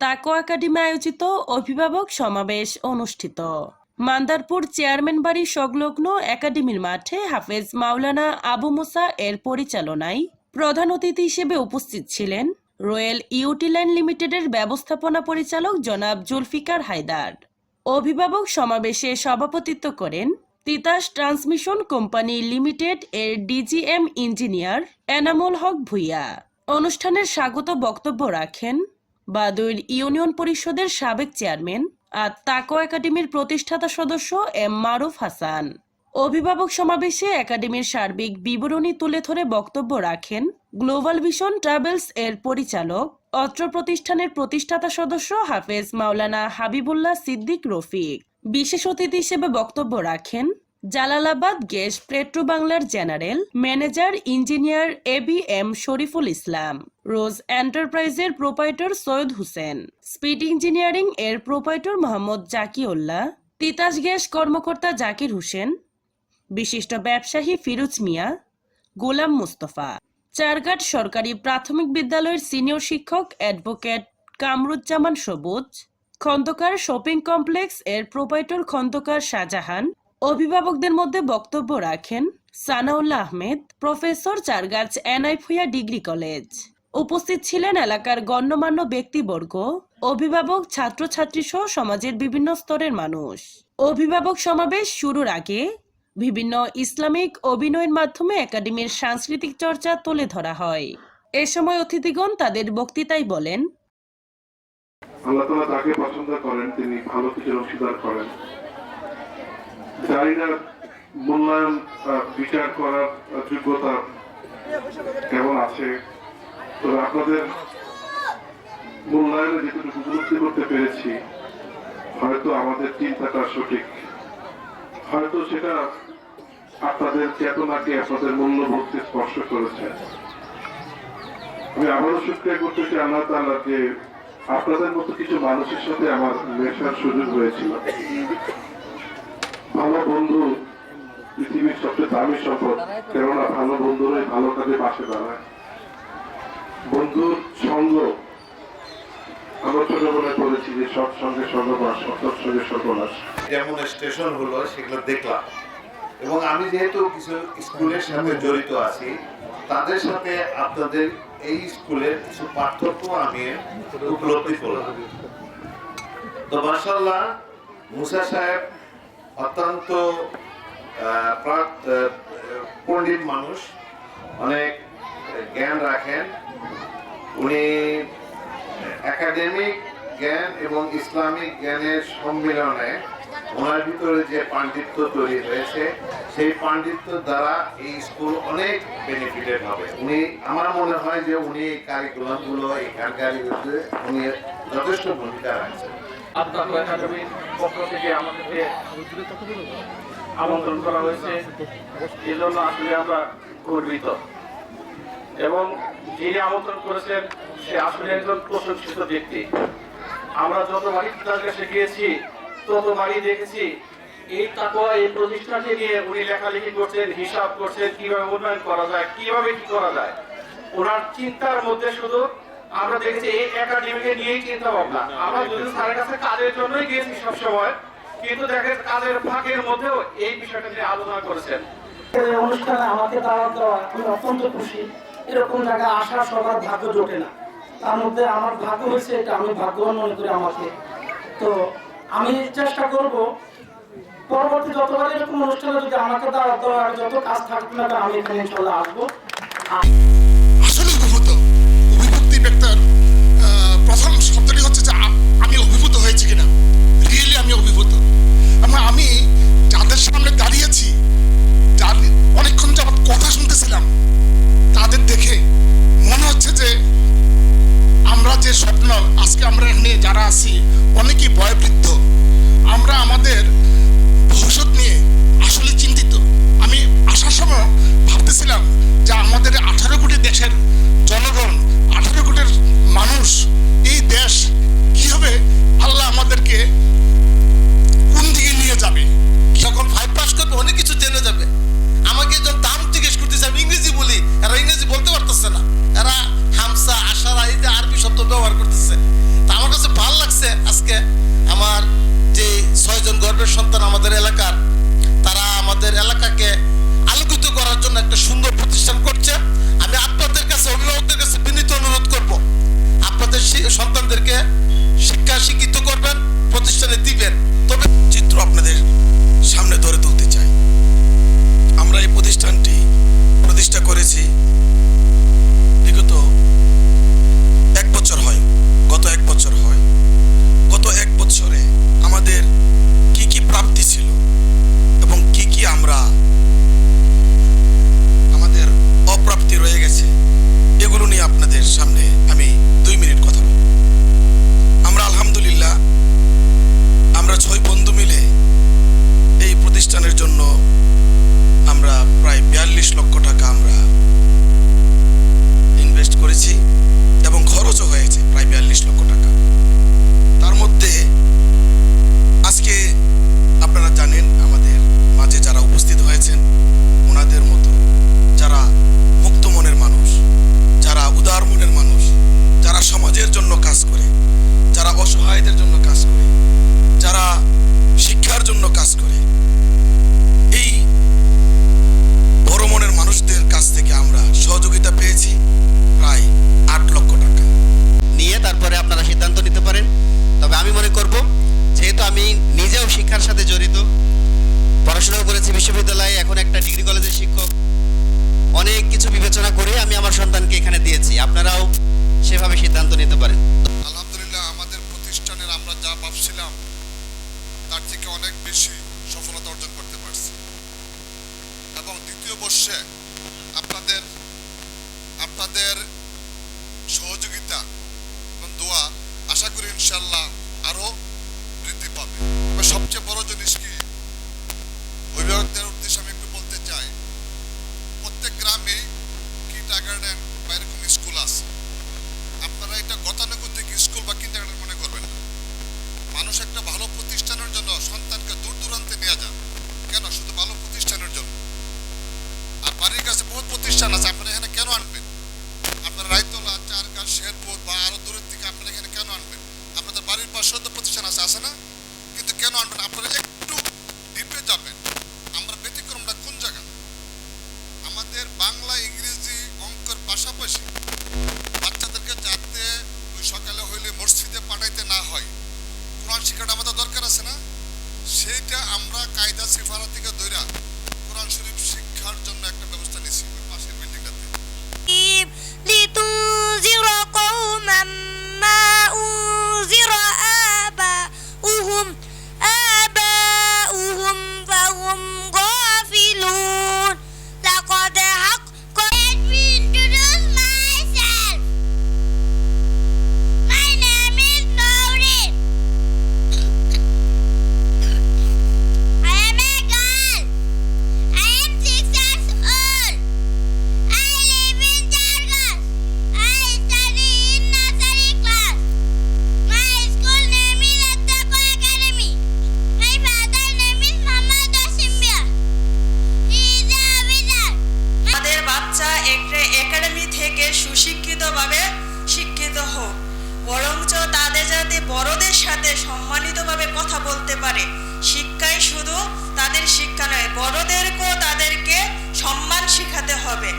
তাকো একাডেমি আয়োজিত অভিভাবক সমাবেশ অনুষ্ঠিত। মান্দারপুর চেয়ারম্যান বাড়ি সংলগ্ন একাডেমির মাঠে হাফেজ মাওলানা আবু মুসা এর পরিচালনায় প্রধান অতিথি হিসেবে উপস্থিত ছিলেন রয়্যাল ইউটিলাইন লিমিটেডের ব্যবস্থাপনা পরিচালক জনাব জুলফিকার হায়দার। অভিভাবক সমাবেশে সভাপতিত্ব করেন তিতাস ট্রান্সমিশন কোম্পানি লিমিটেড এর ডিজিএম ইঞ্জিনিয়ার এনামুল হক ভুইয়া। অনুষ্ঠানের স্বাগত বক্তব্য রাখেন বাদুইর ইউনিয়ন পরিষদের সাবেক চেয়ারম্যান আর তাকো একাডেমির প্রতিষ্ঠাতা সদস্য এম মারুফ হাসান। অভিভাবক সমাবেশে একাডেমির সার্বিক বিবরণী তুলে ধরে বক্তব্য রাখেন গ্লোবাল ভিশন ট্রাভেলস এর পরিচালক, অত্র প্রতিষ্ঠানের প্রতিষ্ঠাতা সদস্য হাফেজ মাওলানা হাবিবুল্লাহ সিদ্দিক রফিক। বিশেষ অতিথি হিসেবে বক্তব্য রাখেন জালালাবাদ গ্যাস পেট্রো বাংলার general, manager engineer A B M Shariful Islam. Rose এন্টারপ্রাইজের proprietor Syed Hossain. Speed engineering এর প্রোপাইটর মোহাম্মদ জাকিউল্লাহ। তিতাস গ্যাস কর্মকর্তা জাকির হোসেন। বিশিষ্ট ব্যবসায়ী ফিরোজ মিয়া। গোলাম মুস্তফা। চারঘাট সরকারি প্রাথমিক বিদ্যালয়ের সিনিয়র শিক্ষক advocate Kamruzzaman Sabuj. Khandakar shopping complex এর প্রোপাইটর খন্দকার শাহজাহান। অভিভাবকদের মধ্যে বক্তব্য রাখেন Sanaullah Ahmed, professor Chargach N I ফুয়া ডিগ্রি কলেজ। উপস্থিত ছিলেন এলাকার গণ্যমান্য ব্যক্তিবর্গ, অভিভাবক, ছাত্রছাত্রী সহ সমাজের বিভিন্ন স্তরের মানুষ। অভিভাবক সমাবেশ শুরুর আগে বিভিন্ন ইসলামিক অভিনয়ের মাধ্যমে একাডেমির সাংস্কৃতিক চর্চা তুলে ধরা হয়। এ সময় অতিথিগণ তাদের বক্তৃতায় বলেন, আল্লাহ তাকে পছন্দ করেন, তিনি ভালো কিছু অংশীদার করেন। না মূল্যায়ন বিচার করার যোগ্যতা কেমন আছে? তবে আপনাদের মূল্যায়নে যেটুকু উপলব্ধি করতে পেরেছি, হয়তো আমাদের চিন্তাটা সঠিক। হয়তো সেটা আপনাদের চেতনাকে আপনাদের মূল্যবোধকে স্পর্শ করেছে। আমি আবারও শুক্রিয়া করতে চাই আল্লাহ তাআলা যে আপনাদের মতো কিছু মানুষের সাথে আমার মেশার সুযোগ হয়েছিল। ভালো বন্ধু পৃথিবীর সবচেয়ে দামি সম্পদ। কেননা ভালো বন্ধুরাই ভালো কাজে পাশে দাঁড়ায়। বন্ধুর সঙ্গ ছোটবেলায় যে সৎ সঙ্গে সর্বনাশ সঙ্গে সর্বনাশ যেমন স্টেশন হলো, সেগুলো দেখলাম। এবং আমি যেহেতু কিছু স্কুলের সাথে জড়িত আছি, তাদের সাথে আপনাদের এই স্কুলের কিছু পার্থক্য আমি উপলব্ধি করলাম। তো মার্শাল্লাহ মুসা সাহেব অত্যন্ত পণ্ডিত মানুষ, অনেক জ্ঞান রাখেন। উনি একাডেমিক জ্ঞান এবং ইসলামিক জ্ঞানের সম্মিলনে ওনার ভিতরে যে পাণ্ডিত্য তৈরি হয়েছে, সেই পাণ্ডিত্য দ্বারা এই স্কুল অনেক বেনিফিটেড হবে। উনি, আমার মনে হয় যে উনি এই কারিকুলামগুলো এই কারিগরিগুলোতে উনি যথেষ্ট ভূমিকা রাখছেন। একাডেমির পক্ষ থেকে আমাদেরকে আমন্ত্রণ করা হয়েছে। এই জন্য আসলে আমরা গর্বিত। এবং যিনি আমন্ত্রণ করেছেন, সে আসলে একজন প্রশংসিত ব্যক্তি। আমরা যত যতবারই তার কাছে গিয়েছি ততবারই দেখেছি। এই তাকওয়া, এই প্রতিষ্ঠানকে নিয়ে উনি লেখালেখি করছেন, হিসাব করছেন, কীভাবে উন্নয়ন করা যায়, কীভাবে কি করা যায়। ওনার চিন্তার মধ্যে শুধু আমরা দেখেছি এই একাডেমিকে নিয়েই চিন্তা ভাবনা আমরা যদি স্যারের কাছে কাজের জন্যই গিয়েছি সবসময়, কিন্তু দেখেন কাজের ফাঁকের মধ্যেও এই বিষয়টা নিয়ে আলোচনা করেছেন। অনুষ্ঠানে আমাকে দাওয়াত দেওয়া অত্যন্ত খুশি। এরকম জায়গায় আসা সবার ভাগ্য জোটে না। তার মধ্যে আমার ভাগ্য হয়েছে এটা, আমি ভাগ্যবান মনে করি আমাকে। তো আমি চেষ্টা করব, পরবর্তী যতবার এরকম অনুষ্ঠানে যদি আমাকে দাওয়াত দেওয়া যত কাজ থাকবে না আমি এখানে চলে আসব। আমরা এখানে যারা আছি, অনেকেই বয়বৃদ্ধ আমরা আমাদের ভবিষ্যৎ নিয়ে আসলে চিন্তিত। আমি আসার সময় ভাবতেছিলাম যে আমাদের আঠারো কোটি দেশের জনগণ, আঠারো কোটির মানুষ নিতে পারেন আলহামদুলিল্লাহ, আমাদের প্রতিষ্ঠানের আমরা যা ভাবছিলাম, তার থেকে অনেক বেশি সফলতা অর্জন করতে পারছি। এবং দ্বিতীয় বর্ষে আপনাদের আপনাদের সহযোগিতা এবং দোয়া আশা করি ইনশাল্লাহ আরও বৃদ্ধি পাবে। সবচেয়ে বড় জিনিস কি? অভিভাবকদের তো প্রতিষ্ঠান আছে আছে না? কিন্তু কেন আনবেন? আপনারা একটু ডিপে যাবেন আমরা ব্যতিক্রমটা কোন জায়গা? আমাদের বাংলা, ইংরেজি অঙ্কের পাশাপাশি বাচ্চাদেরকে যাতে ওই সকালে হইলে মসজিদে পাঠাইতে না হয়, কোরআন শিক্ষাটা আমাদের দরকার আছে না? সেইটা আমরা কায়দা সিফারা থেকে দৈরা কোরআন শরীফ শিক্ষার জন্য একটা ব্যবস্থা ওই পাশের বিল্ডিংটাতে বড়দেরকেও তাদেরকে সম্মান শেখাতে হবে।